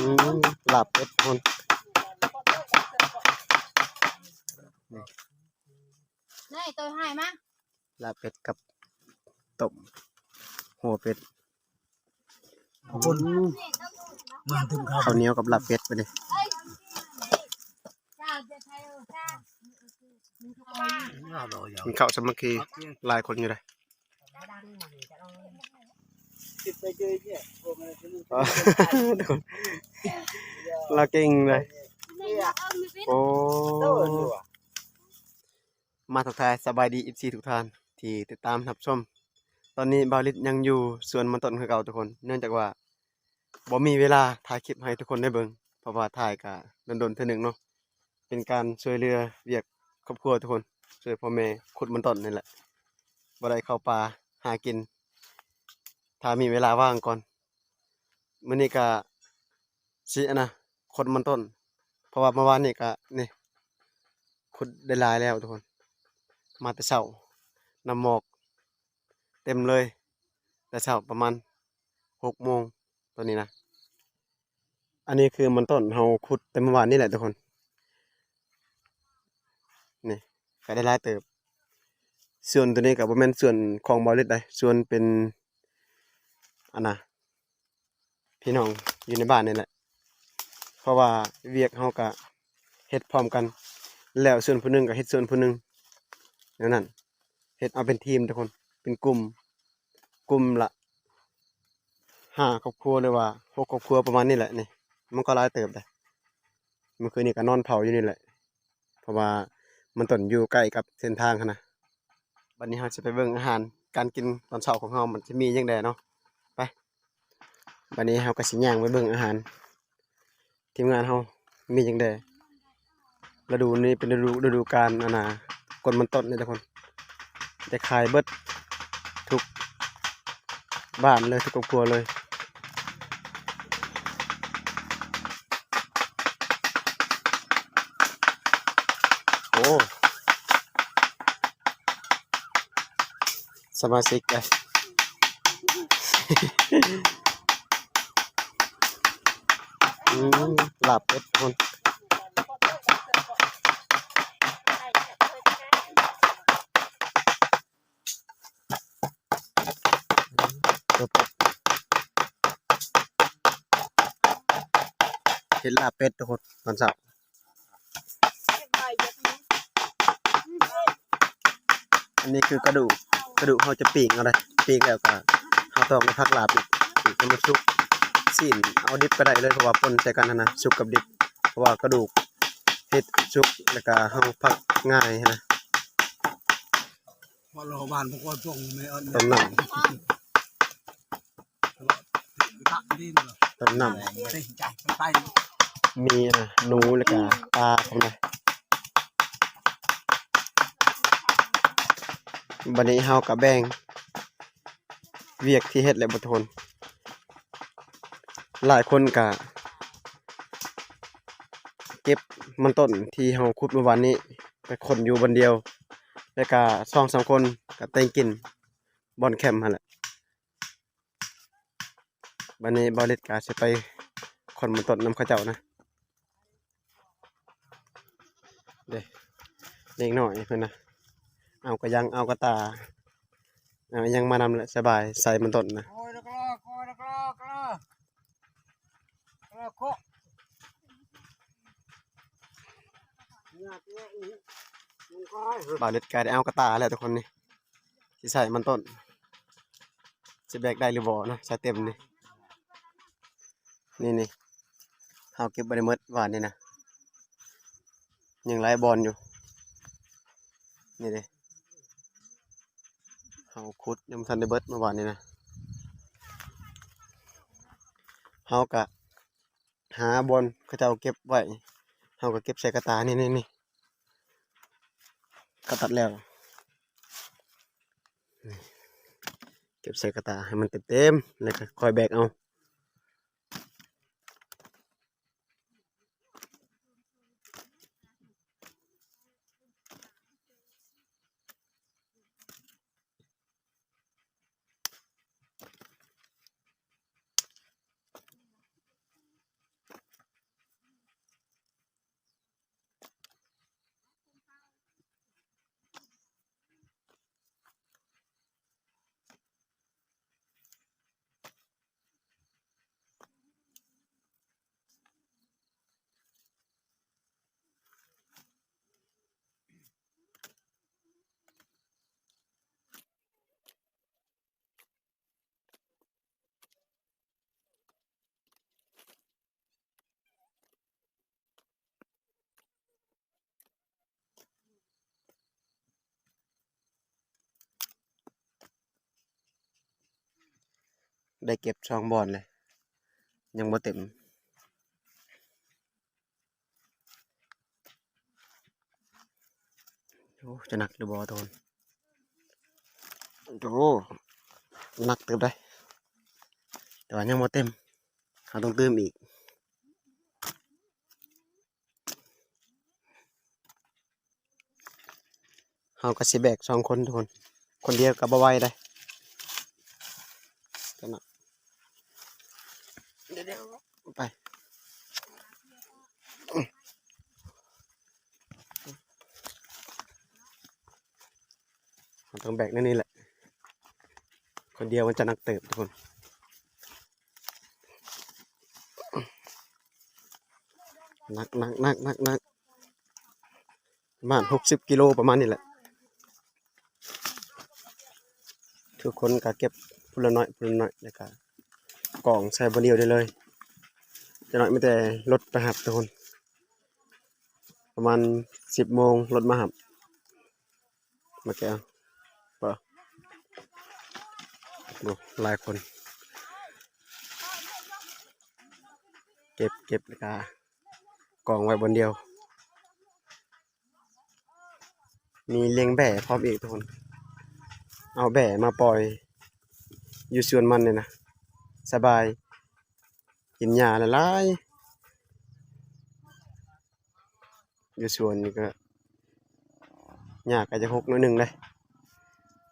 อืมลาบเป็ดคนนี่ตัวให้มาลาบเป็ดกับต้มหัวเป็ดคนอืมมาถึงเขาข้าวเหนียวกับลาบเป็ดไปดิจ้าจะใช้เออจ้าเราเราอย่างกินข้าวสามัคคีหลายคนอยู่เลยคิดไป เจอเนี่ยพวกมันจะนึกอ๋อทุกคนลาเก่งเลยโอ้โตอยู่อะมาทักทายสบายดีอีซีทุกท่านที่ติดตามรับชม ตอนนี้บาวลิตยังอยู่สวนมันต้นคือเก่าทุกคน เนื่องจากว่าบ่มีเวลาถ่ายคลิปให้ทุกคนได้เบิ่งเพราะว่าถ่ายกะโดนๆเทื่อหนึงเนาะเป็นการช่วยเหลือเวียกครอบครัวทุกคนช่วยพ่อแม่ขุดมันต้นนี่แหละบ่ได้เข้าป่าหากิน ถ้ามีเวลาว่างก่อนมื้อนี้ก็สินะขุดมันต้น เพราะว่าเมื่อวานนี้ก็นี่ขุดได้ลายแล้วทุกคน มาแต่เช้าน้ำหมอกเต็มเลย แต่เช้าประมาณหกโมงตอนนี้นะ อันนี้คือมันต้นเฮาขุดเต็มเมื่อวานนี่แหละทุกคน นี่ก็ได้ลายเติบ ส่วนตัวนี้ก็บ่แม่นส่วนของบริษัทใดส่วนเป็น อันน่ะพี่น้องอยู่ในบ้านนี่แหละ เพราะว่าเวียกเฮาก็เฮ็ดพร้อมกัน แล้วส่วนผู้หนึงก็เฮ็ดส่วนผู้หนึงนั่นนั่นเฮ็ดเอาเป็นทีมทุกคนเป็นกลุ่มกลุ่มละห้าครอบครัวเลยว่าหกครอบครัวประมาณนี้แหละนี่มันก็หลายเติบได้เมื่อคืนนี้ก็นอนเผาอยู่นี่แหละ เพราะว่ามันต้นอยู่ใกล้กับเส้นทางนะวันนี้เราจะไปเบิ่งอาหารการกินตอนเช้าของเรามันจะมีจังไดเนาะ วันนี้เราก็สิย่างไปเบิ่งอาหาร ทีมงานเรามีจังไดฤดูนี้เป็นฤดูฤดูกาลอันน่ะกนมันต้นนี่ทุกคนได้ขายเบิดทุกบ้านเลยทุกครอบครัวเลยโอ้สมาชิกเลย หลับเป็ดทุกคนเดี๋ยวเป็ดเห็นลาเป็ดทุกคนตอนเช้าอันนี้คือกระดูกกระดูกเขาจะปีกอะไรปีกแล้วก็เขาต้องมาพักลาบอีกปีกมันชุก สิ้นเอาดิบก็ได้เลยเพราะว่าปนใส่กันนะนะชุกกับดิบเพราะว่ากระดูกเฮ็ดชุกแล้วก็เขาพักง่ายนะพอเราบ้านพวกคนส่งไม่เอาต้มน้ตักดินำต้มน้เต็มใจไปำมีนะหนูแล้วก็ปลาทำไงบัดนี้เฮากับแบ่งเวียกที่เฮ็ดและบ่ทน หลายคนก็เก็บมันต้นที่เฮาขุดเมื่อวานนี้ ไปคนอยู่บนเดียว แล้วก็สองสามคนก็เต็งกินบอนแคมป์หั่นแหละบัดนี้บริษกาสิไปคนมันต้นน้ำเขาเจ้านะเด้เล็กน้อยเพิ่อนนะเอากระยังเอากระตาเอายังมานำแหละสบายใส่มันต้นนะโอ้ย แล้วก็โอ้ยแล้วก็ก็แล้วก็บาเล็ดกายได้เอากระตาแล้วทุกคนนี่สิใส่มันต้นสิแบกได้หรือบ่นะใส่เต็มนี่นี่นี่เอาเก็บไว้ในมดหวานนี่นะยังไล่บอลอยู่ นี่เลยเอาคุดยังทันได้เบิดเมื่อวานนี่นะเฮากะ หาบอลเขาจะเอาเก็บไว้เขาก็เก็บใส่กระตานี่นี่นี่ก็ตัดแล้วเก็บใส่กระตาให้มันเต็มๆแล้วก็ค่อยแบกเอา ได้เก็บช่องบอลเลย ยังบ่เต็ม โอ้จะหนักหรือบ่โทนโอ้หนักเติบได้ แต่ว่ายังบ่เต็มเขาต้องเติมอีกเฮาก็สิแบกสองคนทุกคน คนเดียวก็บ่ไหวได้จะหนักเดี๋ยวๆไป มแบกนั่นนี่แหละ คนเดียวมันจะหนักเติบทุกคนหนักหนักหนักหนักนักประมาณหกสิบกิโลประมาณนี้แหละ ทุกคนก็เก็บพละน้อยพละน้อยแล้วก็กล่องใส่บนเดียวได้เลย จะน้อยไม่แต่รถไปหับทุกคน ประมาณสิบโมงรถมาหับ มาแก้ว เปล่า ดูหลายคน เก็บเก็บแล้วก็กองไว้บนเดียว มีเลี้ยงแบ่พร้อมอีกทุกคน เอาแบ่มาปล่อย อยู่สวนมันเนี่ยนะ สบายกินหญ้าละลายอยู่สวนนี่ก็หญ้าก็จะหกน้อยหนึ่งเลย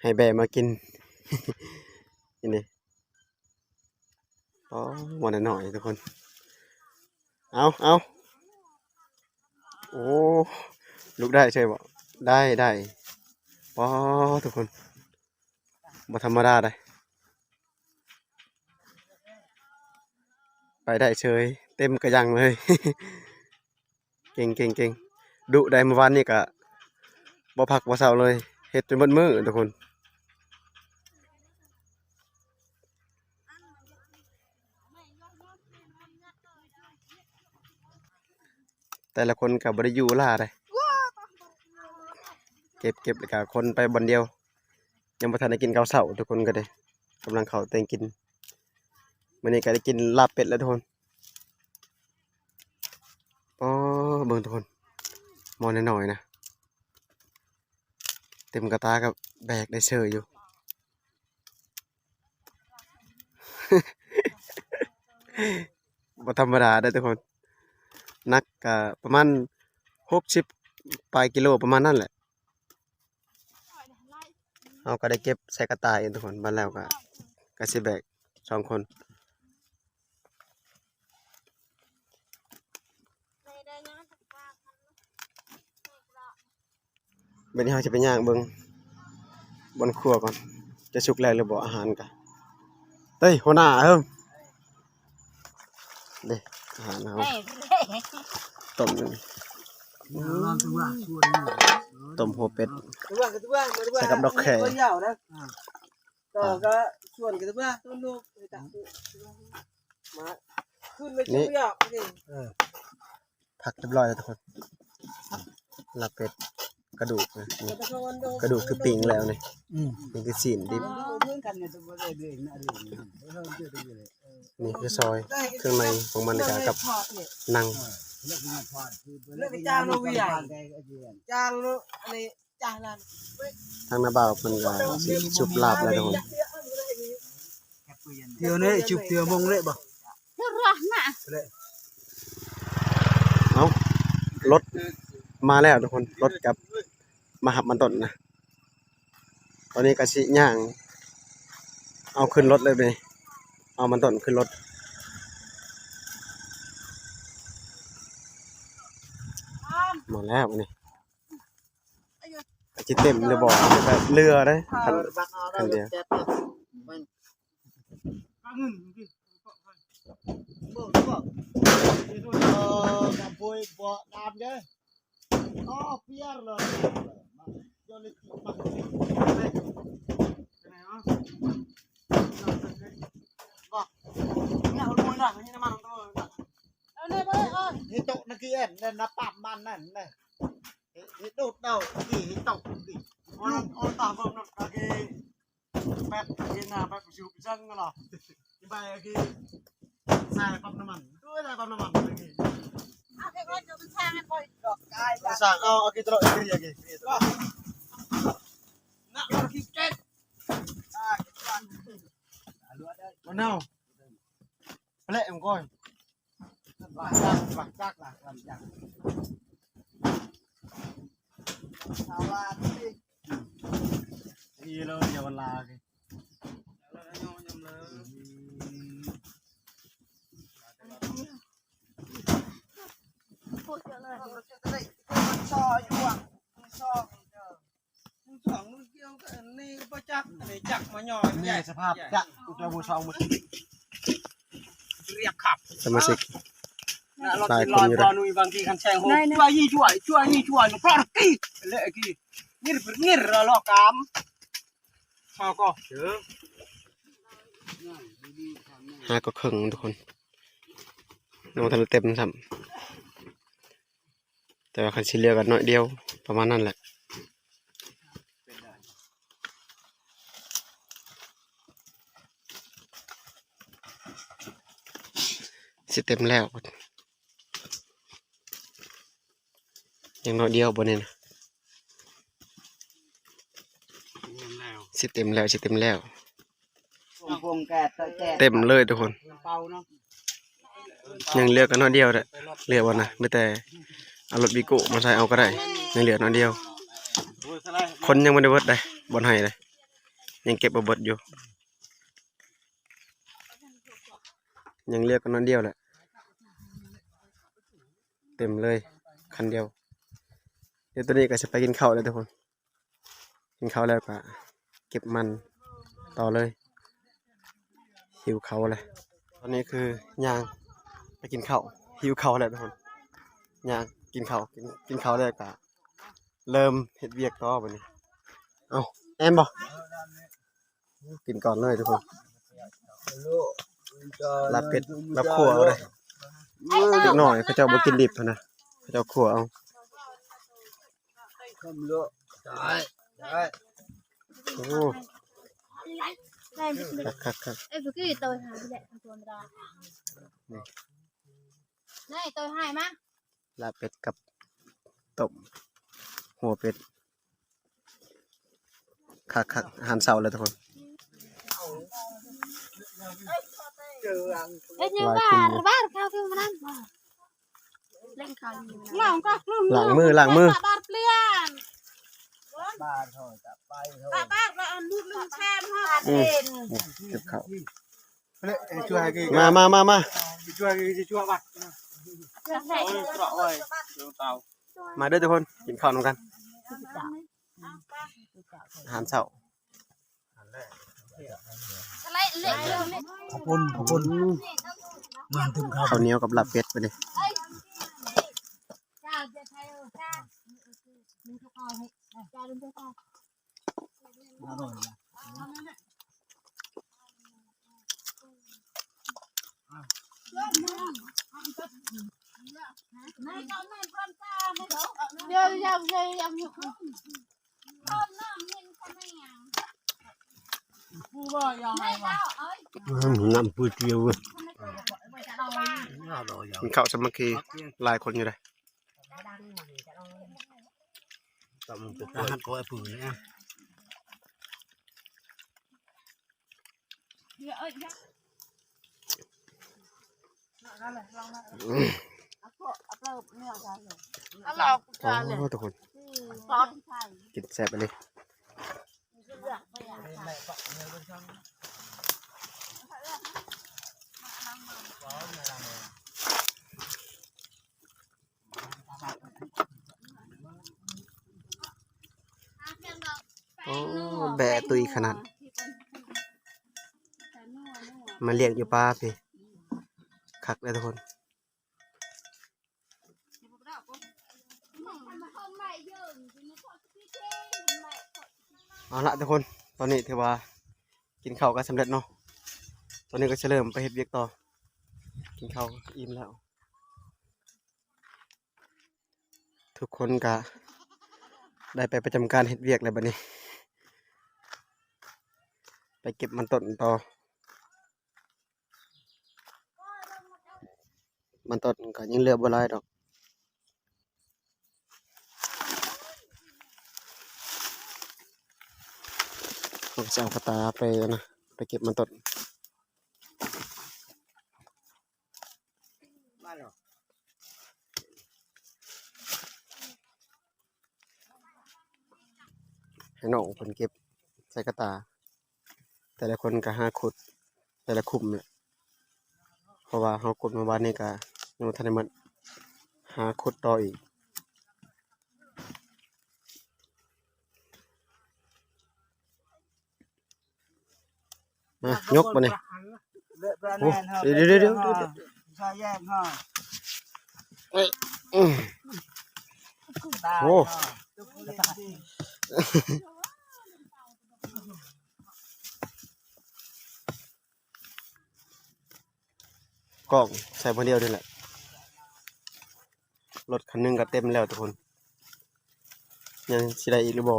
ให้แบะมากิน นี่นี่อ๋อวันหน่อยทุกคน เอาเอาโอ้ลุกได้ใช่บ่ได้ได้ป้อทุกคนบ่ธรรมดาได้ไปได้เฉย เต็มกระยังเลย เก่งเก่งเก่งดุได้เมื่อวานนี่กะบ่พักบ่เศร้าเลยเฮ็ดจนบดมือทุกคน แต่ละคนกับบริยูล่าเลยเก็บเก็บแล้วก็คนไปบนเดียว ยังบ่ทันได้กินข้าวเช้าทุกคนก็ได้กำลังเขาเต็งกินมื้อนี้ก็ได้กินลาบเป็ดแล้วทุกคนอ๋อเบิ่งทุกคนมอน้อยๆนะเต็มกระตากับแบกได้เชยอยู่บ่ธรรมดาได้ทุกคน นักก็ประมาณหกสิบปลายกิโลประมาณนั่นแหละเราก็ได้เก็บใส่กระต่ายทุกคนบ้านแล้วก็ก็สิแบกสองคนเบนนี้เราจะไปย่างเบิงบนครัวก่อน จะสุกแล้วหรือบ่อาหารกันเต้ยหัวหน้าเอิ่มเด้ อาหารเราเฮ้ยต้มหนึ่งนอนตัวชวนนี่ต้มหัวเป็ด Thứ ba cái thứ ba mà thứ ba Sẽ gặp độc nó khè. có nhau đấy À. tờ cái chuồn cái thứ ba tôi nuôi người ta mà khuyên mấy Nị. chú dạo cái gì ผักเรียบร้อยแล้วทุกคนลาบเป็ด กระดูกนะนี่ người ta không ăn đâu กระดูกคือปิงแล้วนี่อืมนี่คือสีนดิบเรื่องกันเนี่ยตัวบ่ได้เรื่องนะเรื่องนี้เรื่องเจอตัวเลยนี่คือซอย đây เครื่องในของมัน cái กับ này กับ thọt này หนังเรื่องนี้พอคือเรื่องไปจ้างเราวิ่งใหญ่ได้ก็เดือน trang nó anh này trang là ทางหน้าบ่าวมันก็สิชุบลาบแล้วทุกคนเที่ยวนี้จุบเที่ยวมงเลยบ่คือร้อนน่ะเอารถมาแล้วทุกคนรถกับ มาหับมันต้นนะ ตอนนี้ก็สิย่าง เอาขึ้นรถเลยไปเอามันต้นขึ้นรถ มาแล้วนี่ก็จิเต็มเลยบอกแบบเรือได้คัน bạc ở Cần đâu đéo. đẹp mình เบิ่งบ่เออกับปุยบ่ตามเด้อ อ๋อเปียร์เลยโยนเลยมาไปไหนวะ nhà hồi môi rằng như nó mang tôi เอาเลยบ่เอ้ยฮิโตะนักเรียนนั่นนะปั๊มมันนั่นน่ะฮิโตะเด้ากี่ฮิโตะกี่ ôn ôn tả vâng nó cái bẹt cái nào bẹt chụp chân nó ไปกี่ใส่ปั๊มน้ำมันด้วย ใส่ปั๊มน้ำมันเลยกี่เอาเด็กน้อยจะเป็ พูดเยอะเลยเราจะได้มันซออยู่อะมันซอเจ้ามึงสองมึงเกี่ยวกันนี่ก็จักอันนี้จักมาหน่อยนี่สภาพจะอุจาบูชามุสเรียบขับสมาชิกนะเรากินลอยปลานุยบางทีคันแซงโหช่วยยี่ช่วยช่วยยี่ช่วยปลากี้เละกี้นี่เป็นนี่เราลอกกามข้าวก็เจอห้าก็ครึ่งทุกคนน้องทันเต็มซ้ำ แต่ว่าคันสิเหลือกันน้อยเดียว ประมาณนั้นแหละสิเต็มแล้วยังน้อยเดียวบนนี้นะสิเต็มแล้วสิเต็มแล้วพวงแกะแกะเต็มเลยทุกคนเป่าเนาะยังเหลือกันน้อยเดียวแหละเหลือวันนะไม่แต่ เอารถบิโก้มาใส่เอาก็ได้ยังเหลือน้อยเดียว คนยังไม่ได้เบิดได้บนให้เลยยังเก็บบ่เบิดอยู่ ยังเหลือกันน้อยเดียวแหละเต็มเลยคันเดียว เดี๋ยวตัวนี้ก็จะไปกินข้าวแล้วทุกคน กินข้าวแล้วก็เก็บมันต่อเลย หิวเขาเลยตอนนี้คือยางไปกินข้าวหิวเขาแล้วทุกคนยาง กินข้าวกินกินข้าวแล้วก็เริ่มเฮ็ดเวียกต่อบัดนี้เอาแอมบ่กินก่อนเลยทุกคนลาบเป็ดลาบขั่วเอาเลยเด็กน้อยเขาเจ้าบ่กินดิบหั้นนะเขาเจ้าขั่วเอาคำเลอะได้ได้โอ้ได้คักคักคักเอ้ยเมื่อกี้ตัวหายไปแหละตัวไม่ได้นี่ตัวหายมั้ง ลาบเป็ดกับต้มหัวเป็ดคักคักอาหารเช้าเลยทุกคนเจออังเอ้ยยังว่าบ้านข้าวคือมันนั่นเล่นข้าวอยู่หลังก็ล้างมือล้างมือบาดเปลี่ยนบ้านเถอะจะไปเถบาอะดบาดแล้วอันลูกลืมแช่พ่ออืมเก็บข้าวเละช่วยกี่มามามามาช่วยกี่ช่วยบั ตรใส่โอ้ยกระไว้เดี๋ยวเตามาเด้อทุกคนกินข้าวนำกันอาหารเช้าอะไรเล็กเร็วนขอบคุณขอบคุณมาถึงข้าวเหนียวกับลาบเป็ดไปเลยออจ้ามึงก็เอาให้จ้าดึงไปจ้าอร่อยต้องไม่พร้อมจ้าไม่ เดี๋ยวเดี๋ยวเดี๋ยวเดี๋ยวเดี๋ยวเดี๋ยวพร้อมน้ำเห็นเขาไม่ยังกูว่ายังไม่เอาเอ้ยน้ำปูเจียวเว้ยเอาว่ากินข้าสมัคคีหลายคนอยู่เลยอาหารก็ไอ้ปืนเนี่ยเเอ้ยอืมากเอาเปล่าเนื้อใส่เลยเอาเราโอ้ทุกคนซอสใส่กินแซ่บไปเลยโอ้แบะตุยขนาด มาเลี้ยงอยู่ป่าพี่คักเลยทุกคน เอาละทุกคนตอนนี้ถือว่ากินข้าวก็สำเร็จเนาะตอนนี้ก็จะเริ่มไปเฮ็ดเวียกต่อ กินข้าวอิ่มแล้ว ทุกคนก็ได้ไปประจำการเฮ็ดเวียกแล้วบัดนี้ ไปเก็บมันต้นต่อ มันต้นก็ยังเหลือบ่หลายดอก ผมจะเอากระตาไปนะ ไปเก็บมันต้นมาแล้วให้น้องเพิ่นเก็บใส่กระตา แต่ละคนก็หาขุด แต่ละคุมแหละเพราะว่าเฮากดมาวันนี้ก็ยังบ่ทันได้หมดหาขุดต่ออีก มายกมานี่เลือดแบรนด์โอ้แมนฮะเดี๋ยวเดี๋ยวเดี๋ยวเดี๋ยวเดี๋ยวชายแยกฮะอื้อตายโอ้ฮะตุ๊กเล่นดิกล้องใส่คนเดียวนี่แหละ รถคันหนึงก็เต็มแล้วทุกคน ยังสิได้อีกหรือบ่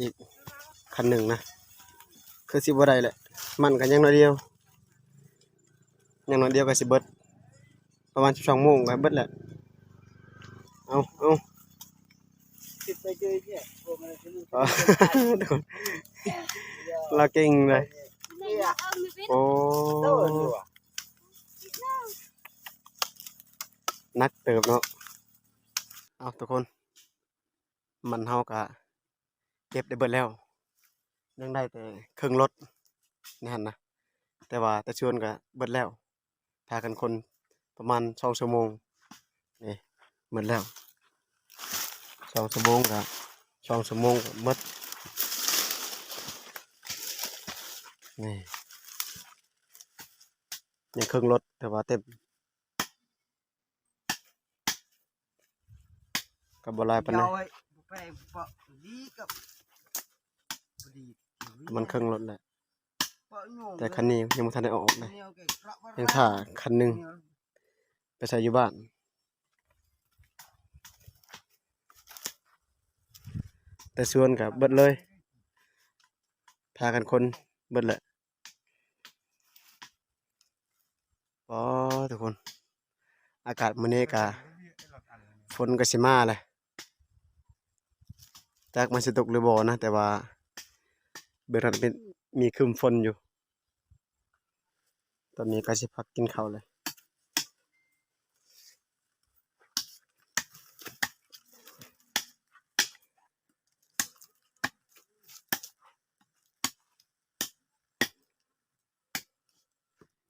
อีกคันหนึ่งนะ คือสิบ่ได้แหละ มันก็ยังน้อยเดียวยังน้อยเดียวก็สิเบิดประมาณ12โมงก็เบิดแหละ เอาเอาติดไปเจอเนี่ยโอ้มันจะมีเอาทุกคนเราเก่งเลย โอ้นักเติบเนาะ เอาทุกคน มันเฮากะเก็บได้เบิดแล้ว ยังได้แต่เครื่องรถนี่หั่นนะแต่ว่าแต่ชวนก็เบิดแล้วพากันคนประมาณสองชั่วโมงนี่เหมดแล้วสองชั่วโมงก็สองชั่วโมงก็มดนี่ยังเครื่องรถแต่ว่าเต็มกับบลายปาน ใดเอาไว้ไปปะดีกับดีมันเครื่องรถแหละปะโยมแต่คันนี้ยังไม่ทันได้เอาออกเลยเนี่ยแกกระบะยังถ่าคันหนึงไปใส่อยู่บ้าน แต่ส่วนกับเบิดเลย พากันคนเบิดแหละอ๋อทุกคน อากาศมื้อนี้กะฝนก็สิมาแหละจักมันสิตกหรือบ่นะ แต่ว่า เบื้องต้นเป็นมีครึ้มฝนอยู่ ตอนนี้ก็สิพักกินข้าวเลย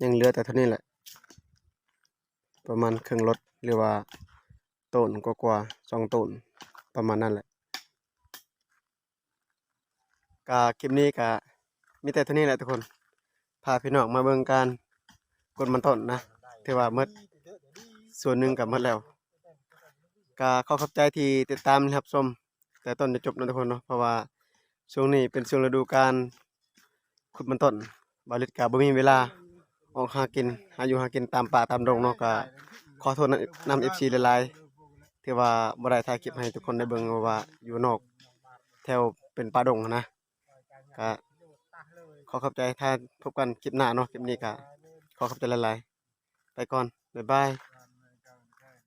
ยังเหลือแต่เท่านี้แหละ ประมาณครึ่งรถหรือว่าต้นกว่าๆสองต้นประมาณนั้นแหละ กาคลิปนี้กะมีแต่เท่านี้แหละทุกคนพาพี่น้องมาเบิ่งการกดมันต้นนะถือว่าหมดส่วนหนึ่งกับหมดแล้วกาขอขอบใจที่ติดตามนะครับชมแต่ต้นจะจบนะทุกคนเนาะเพราะว่าช่วงนี้เป็นช่วงฤดูการขุดมันต้นบาลิตกาบ่มีเวลาออกหากินหาอยู่หากินตามป่าตามดงเนาะก็ขอโทษนำนำ FC หลายๆที่ว่าบ่ได้ถ่ายคลิปให้ทุกคนได้เบิ่งว่าอยู่นอกแถวเป็นป่าดงนะ ก็ขอขอบใจถ้าพบกันคลิปหน้าเนาะคลิปนี้ก็ขอขอบใจหลายๆไปก่อนบ๊ายบาย